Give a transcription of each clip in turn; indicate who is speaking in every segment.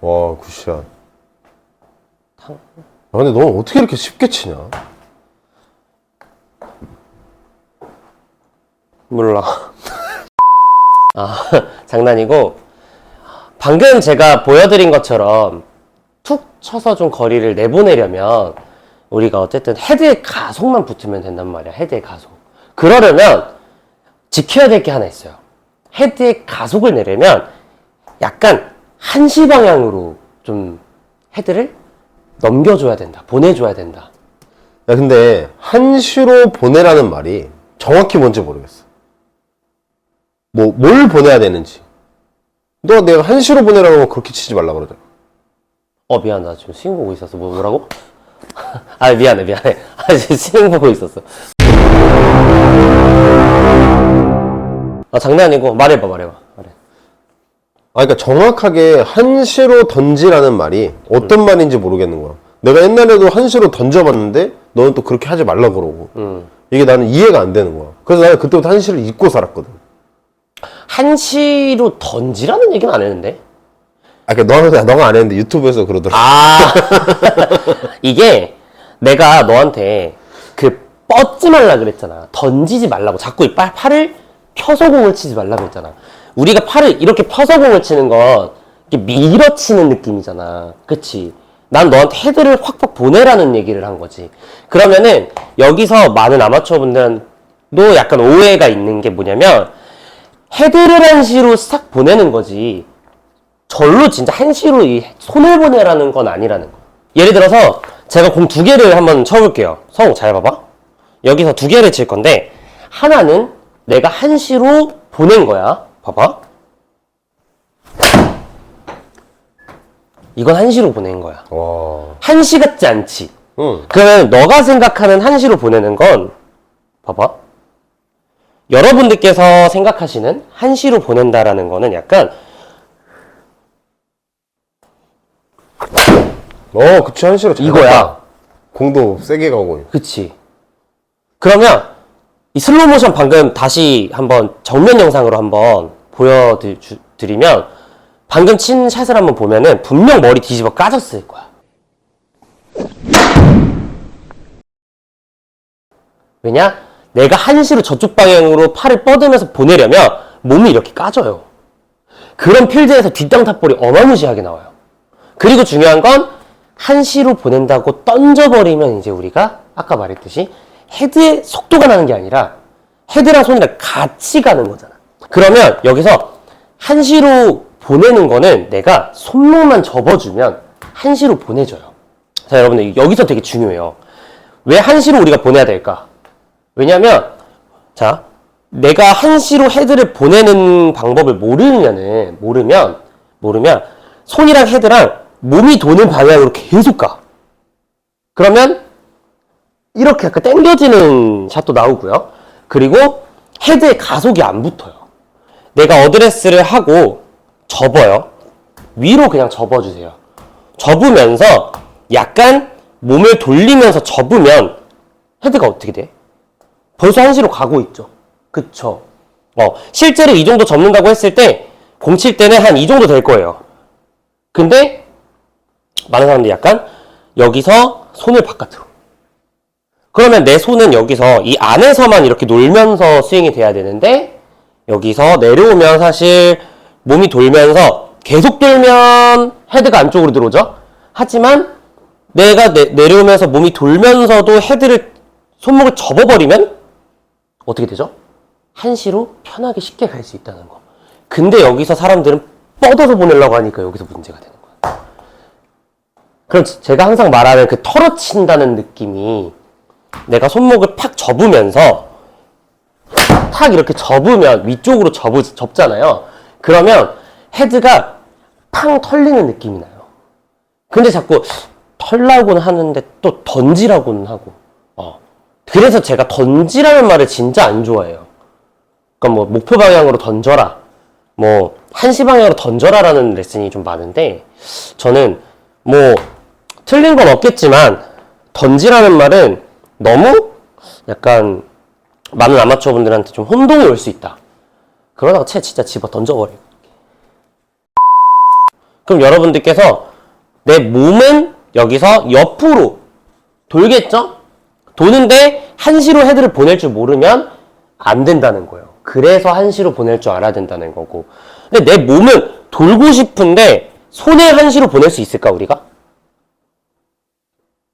Speaker 1: 와 굿샷.
Speaker 2: 탕.
Speaker 1: 아, 근데 너 어떻게 이렇게 쉽게 치냐?
Speaker 2: 몰라. 아, 장난이고, 방금 제가 보여드린 것처럼 툭 쳐서 좀 거리를 내보내려면 우리가 어쨌든 헤드의 가속만 붙으면 된단 말이야. 헤드의 가속. 그러려면 지켜야 될 게 하나 있어요. 헤드의 가속을 내려면 약간 한시 방향으로 좀 헤드를 넘겨줘야 된다. 보내줘야 된다.
Speaker 1: 야 근데 한시로 보내라는 말이 정확히 뭔지 모르겠어. 뭐 뭘 보내야 되는지. 너 내가 한시로 보내라고 하면 그렇게 치지 말라 그러잖아.
Speaker 2: 어 미안 나 지금 스윙 보고 있었어 뭐, 뭐라고? 아 미안해 미안해 아 지금 스윙 보고 있었어 아 장난이고 말해봐 말해봐 말해
Speaker 1: 아, 그러니까 정확하게 한시로 던지라는 말이 어떤 말인지 모르겠는 거야. 내가 옛날에도 한시로 던져봤는데 너는 또 그렇게 하지 말라 그러고.
Speaker 2: 음.
Speaker 1: 이게 나는 이해가 안 되는 거야. 그래서 나는 그때부터 한시를 잊고 살았거든.
Speaker 2: 한시로 던지라는 얘기는 안 했는데
Speaker 1: 아, 그러니까 너가, 너가 안 했는데 유튜브에서 그러더라.
Speaker 2: 아 이게 내가 너한테 그 뻗지 말라 그랬잖아 던지지 말라고 자꾸 이 팔- 팔을 펴서 공을 치지 말라 그랬잖아 우리가 팔을 이렇게 펴서 공을 치는 건 이렇게 밀어치는 느낌이잖아 그치 난 너한테 헤드를 확확 보내라는 얘기를 한 거지 그러면은 여기서 많은 아마추어 분들도 약간 오해가 있는 게 뭐냐면 헤드를 한시로 싹 보내는 거지 절로 진짜 한시로 이 손을 보내라는 건 아니라는 거. 예를 들어서 제가 공 두 개를 한번 쳐볼게요. 성우 잘 봐봐. 여기서 두 개를 칠 건데 하나는 내가 한시로 보낸 거야. 봐봐. 이건 한시로 보낸 거야.
Speaker 1: 와.
Speaker 2: 한시 같지 않지?
Speaker 1: 응.
Speaker 2: 그러면 너가 생각하는 한시로 보내는 건 봐봐. 여러분들께서 생각하시는 한시로 보낸다라는 거는 약간
Speaker 1: 어, 그치, 한시로 잘
Speaker 2: 이거야.
Speaker 1: 갔다. 공도 세게 가고.
Speaker 2: 그치. 그러면 이 슬로우 모션 방금 다시 한번 정면 영상으로 한번 보여드리면 방금 친 샷을 한번 보면은 분명 머리 뒤집어 까졌을 거야. 왜냐? 내가 한시로 저쪽 방향으로 팔을 뻗으면서 보내려면 몸이 이렇게 까져요. 그런 필드에서 뒷땅 탑볼이 어마무시하게 나와요. 그리고 중요한 건 한시로 보낸다고 던져버리면 이제 우리가 아까 말했듯이 헤드의 속도가 나는 게 아니라 헤드랑 손이랑 같이 가는 거잖아. 그러면 여기서 한시로 보내는 거는 내가 손목만 접어주면 한시로 보내줘요. 자, 여러분들 여기서 되게 중요해요. 왜 한시로 우리가 보내야 될까? 왜냐면 자, 내가 한시로 헤드를 보내는 방법을 모르면은 모르면 모르면 손이랑 헤드랑 몸이 도는 방향으로 계속 가. 그러면 이렇게 약간 당겨지는 샷도 나오고요. 그리고 헤드에 가속이 안 붙어요. 내가 어드레스를 하고 접어요. 위로 그냥 접어주세요. 접으면서 약간 몸을 돌리면서 접으면 헤드가 어떻게 돼? 벌써 한시로 가고 있죠. 그쵸? 어, 실제로 이 정도 접는다고 했을 때, 공 칠 때는 한 이 정도 될 거예요. 근데, 많은 사람들이 약간, 여기서 손을 바깥으로. 그러면 내 손은 여기서 이 안에서만 이렇게 놀면서 스윙이 돼야 되는데, 여기서 내려오면 사실 몸이 돌면서 계속 돌면 헤드가 안쪽으로 들어오죠? 하지만 내가 내, 내려오면서 몸이 돌면서도 헤드를, 손목을 접어버리면 어떻게 되죠? 한시로 편하게 쉽게 갈 수 있다는 거. 근데 여기서 사람들은 뻗어서 보내려고 하니까 여기서 문제가 되는 거야. 그럼 제가 항상 말하는 그 털어친다는 느낌이 내가 손목을 팍 접으면서 탁 이렇게 접으면 위쪽으로 접으, 접잖아요. 그러면 헤드가 팡 털리는 느낌이 나요. 근데 자꾸 털라고는 하는데 또 던지라고는 하고. 어. 그래서 제가 던지라는 말을 진짜 안 좋아해요. 그러니까 뭐 목표 방향으로 던져라. 뭐 한시 방향으로 던져라라는 레슨이 좀 많은데 저는 뭐 틀린 건 없겠지만 던지라는 말은 너무 약간 많은 아마추어 분들한테 좀 혼동이 올 수 있다. 그러다가 채 진짜 집어 던져버리고. 그럼 여러분들께서 내 몸은 여기서 옆으로 돌겠죠? 도는데 한시로 헤드를 보낼 줄 모르면 안 된다는 거예요. 그래서 한시로 보낼 줄 알아야 된다는 거고. 근데 내 몸은 돌고 싶은데 손에 한시로 보낼 수 있을까 우리가?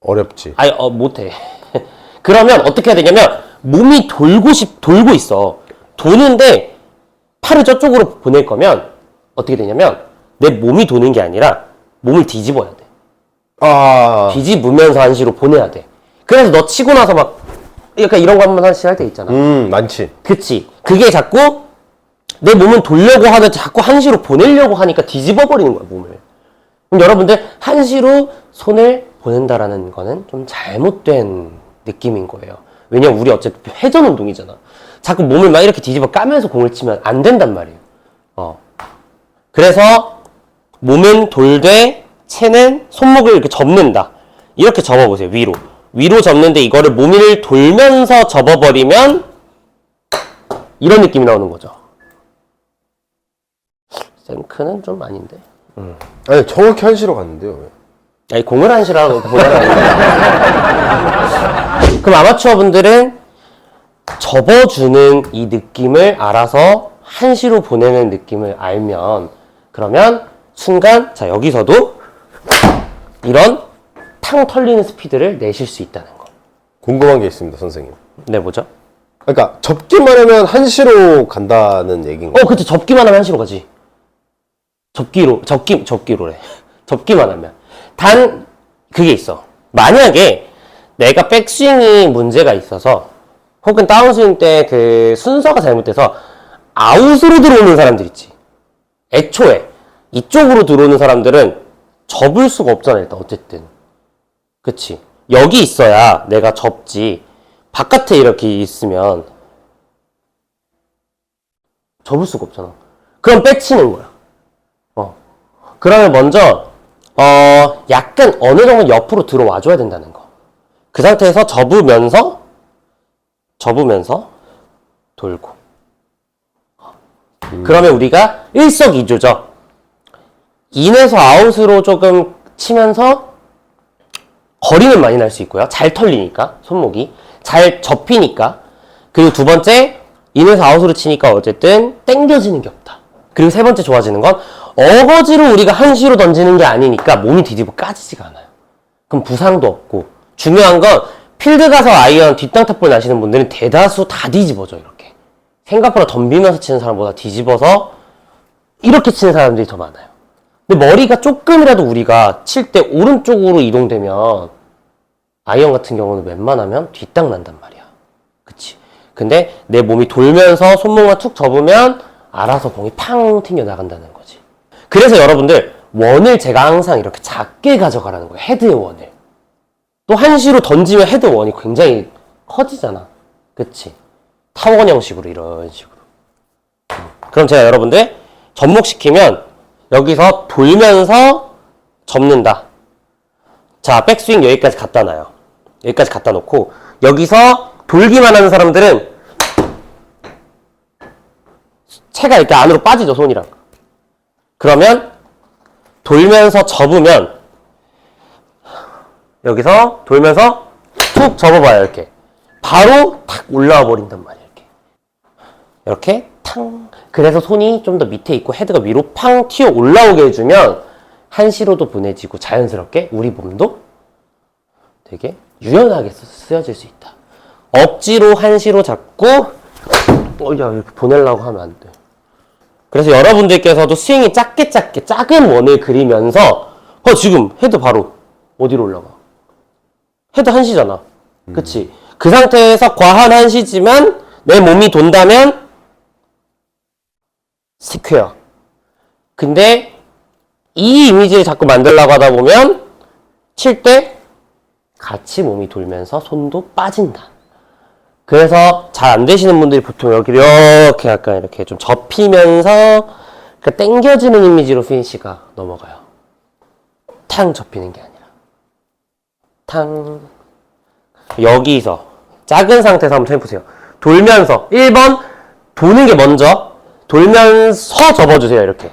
Speaker 1: 어렵지.
Speaker 2: 아니 어 못해. 그러면 어떻게 해야 되냐면 몸이 돌고 싶 돌고 있어. 도는데 팔을 저쪽으로 보낼 거면 어떻게 되냐면 내 몸이 도는 게 아니라 몸을 뒤집어야 돼.
Speaker 1: 아,
Speaker 2: 뒤집으면서 한시로 보내야 돼. 그래서 너 치고 나서 막 약간 이런 거 한번 한시 할 때 있잖아.
Speaker 1: 음, 많지.
Speaker 2: 그치. 그게 자꾸 내 몸은 돌려고 하는데 자꾸 한시로 보내려고 하니까 뒤집어 버리는 거야, 몸을. 그럼 여러분들 한시로 손을 보낸다라는 거는 좀 잘못된 느낌인 거예요. 왜냐면 우리 어쨌든 회전 운동이잖아. 자꾸 몸을 막 이렇게 뒤집어 까면서 공을 치면 안 된단 말이에요. 어. 그래서 몸은 돌되 채는 손목을 이렇게 접는다. 이렇게 접어보세요, 위로. 위로 접는데 이거를 몸을 돌면서 접어버리면 이런 느낌이 나오는 거죠. 생크는 좀 아닌데.
Speaker 1: 아니, 정확히 한시로 갔는데요. 왜?
Speaker 2: 아니, 공을 한시라고 보내는 그럼 아마추어 분들은 접어주는 이 느낌을 알아서 한시로 보내는 느낌을 알면 그러면 순간 자 여기서도 이런 탕 털리는 스피드를 내실 수 있다는 거.
Speaker 1: 궁금한 게 있습니다, 선생님.
Speaker 2: 네 뭐죠?
Speaker 1: 그러니까 접기만 하면 한시로 간다는 얘기인가요?
Speaker 2: 어, 그치. 접기만 하면 한시로 가지. 접기로, 접기, 접기로래. 접기만 하면. 단, 그게 있어. 만약에 내가 백스윙이 문제가 있어서, 혹은 다운스윙 때 그 순서가 잘못돼서 아웃으로 들어오는 사람들 있지. 애초에. 이쪽으로 들어오는 사람들은 접을 수가 없잖아, 일단, 어쨌든. 그치. 여기 있어야 내가 접지. 바깥에 이렇게 있으면 접을 수가 없잖아. 그럼 빼치는 거야. 어. 그러면 먼저, 어, 약간 어느 정도 옆으로 들어와 줘야 된다는 거. 그 상태에서 접으면서, 접으면서, 돌고. 그러면 우리가 일석이조죠. 인에서 아웃으로 조금 치면서 거리는 많이 날 수 있고요. 잘 털리니까, 손목이. 잘 접히니까. 그리고 두 번째, 인에서 아웃으로 치니까 어쨌든 땡겨지는 게 없다. 그리고 세 번째 좋아지는 건 어거지로 우리가 한시로 던지는 게 아니니까 몸이 뒤집어 까지지가 않아요. 그럼 부상도 없고. 중요한 건 필드 가서 아이언 뒷땅 탑볼 나시는 분들은 대다수 다 뒤집어져, 이렇게. 생각보다 덤비면서 치는 사람보다 뒤집어서 이렇게 치는 사람들이 더 많아요. 근데 머리가 조금이라도 우리가 칠 때 오른쪽으로 이동되면 아이언 같은 경우는 웬만하면 뒷땅 난단 말이야. 그치? 근데 내 몸이 돌면서 손목만 툭 접으면 알아서 공이 팡 튕겨 나간다는 거지. 그래서 여러분들 원을 제가 항상 이렇게 작게 가져가라는 거예요. 헤드의 원을. 또 한시로 던지면 헤드 원이 굉장히 커지잖아. 그치? 타원 형식으로 이런 식으로. 음. 그럼 제가 여러분들 접목시키면 여기서 돌면서 접는다. 자, 백스윙 여기까지 갖다 놔요. 여기까지 갖다 놓고 여기서 돌기만 하는 사람들은 채가 이렇게 안으로 빠지죠, 손이랑. 그러면 돌면서 접으면 여기서 돌면서 툭 접어봐요, 이렇게. 바로 탁 올라와 버린단 말이에요, 이렇게. 이렇게 탕. 그래서 손이 좀 더 밑에 있고 헤드가 위로 팡 튀어 올라오게 해주면 한시로도 보내지고 자연스럽게 우리 몸도 되게 유연하게 쓰- 쓰여질 수 있다. 억지로 한시로 잡고 어, 야, 이렇게 보내려고 하면 안 돼. 그래서 여러분들께서도 스윙이 작게 작게 작은 원을 그리면서 어 지금 헤드 바로 어디로 올라가? 헤드 한시잖아. 그치? 그 상태에서 과한 한시지만 내 몸이 돈다면 스퀘어. 근데 이 이미지를 자꾸 만들려고 하다 보면 칠 때 같이 몸이 돌면서 손도 빠진다. 그래서 잘 안 되시는 분들이 보통 여기 이렇게 약간 이렇게 좀 접히면서 그러니까 당겨지는 이미지로 피니시가 넘어가요. 탕 접히는 게 아니라 탕 여기서 작은 상태에서 한번 해보세요. 돌면서 1번 도는 게 먼저 돌면서 접어주세요 이렇게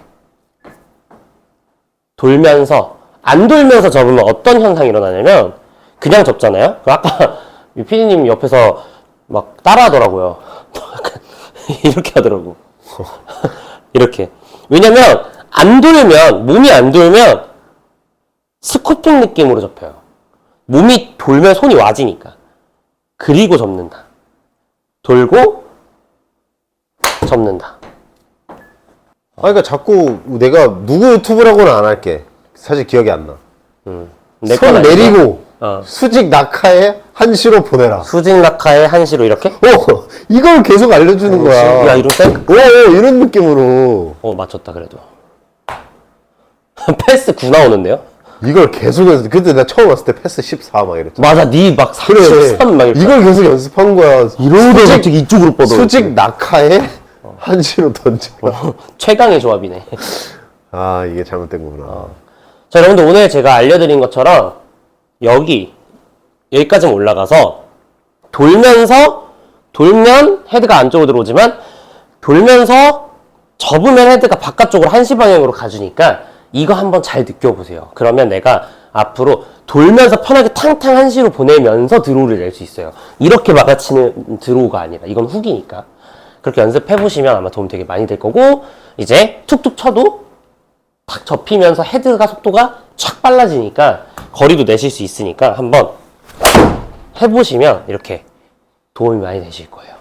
Speaker 2: 돌면서 안 돌면서 접으면 어떤 현상이 일어나냐면 그냥 접잖아요. 그 아까 이 PD님 옆에서 막 따라하더라고요. 이렇게 하더라고. 이렇게. 왜냐면 안 돌면 몸이 안 돌면 스코핑 느낌으로 접혀요. 몸이 돌면 손이 와지니까. 그리고 접는다. 돌고 접는다.
Speaker 1: 아, 그러니까 자꾸 내가 누구 유튜브라고는 안 할게. 사실 기억이 안 나.
Speaker 2: 내
Speaker 1: 손. 내리고
Speaker 2: 어.
Speaker 1: 수직 낙하에 한시로 보내라.
Speaker 2: 수직 낙하에 한시로 이렇게?
Speaker 1: 어, 이걸 계속 알려주는 거야.
Speaker 2: 야 이런 땡?
Speaker 1: 오, 오, 이런 느낌으로.
Speaker 2: 어 맞췄다 그래도. 패스 9 나오는데요?
Speaker 1: 이걸 계속 연습. 그때 나 처음 왔을 때 패스 14 막 이랬잖아.
Speaker 2: 맞아 니막 33막 이렇게.
Speaker 1: 이걸 계속 연습한 거야.
Speaker 2: 이러다
Speaker 1: 수직-
Speaker 2: 갑자기 이쪽으로 뻗어.
Speaker 1: 수직 낙하에 한시로 던져라.
Speaker 2: 최강의 조합이네.
Speaker 1: 아, 이게 잘못된 거구나.
Speaker 2: 자, 여러분들 오늘 제가 알려드린 것처럼 여기 여기까지 올라가서 돌면서 돌면 헤드가 안쪽으로 들어오지만 돌면서 접으면 헤드가 바깥쪽으로 한시 방향으로 가주니까 이거 한번 잘 느껴보세요. 그러면 내가 앞으로 돌면서 편하게 탕탕 한시로 보내면서 드로우를 낼 수 있어요. 이렇게 막아치는 드로우가 아니라 이건 훅이니까. 그렇게 연습해 보시면 아마 도움 되게 많이 될 거고 이제 툭툭 쳐도 탁 접히면서 헤드가 속도가 촥 빨라지니까 거리도 내실 수 있으니까 한번 해보시면 이렇게 도움이 많이 되실 거예요.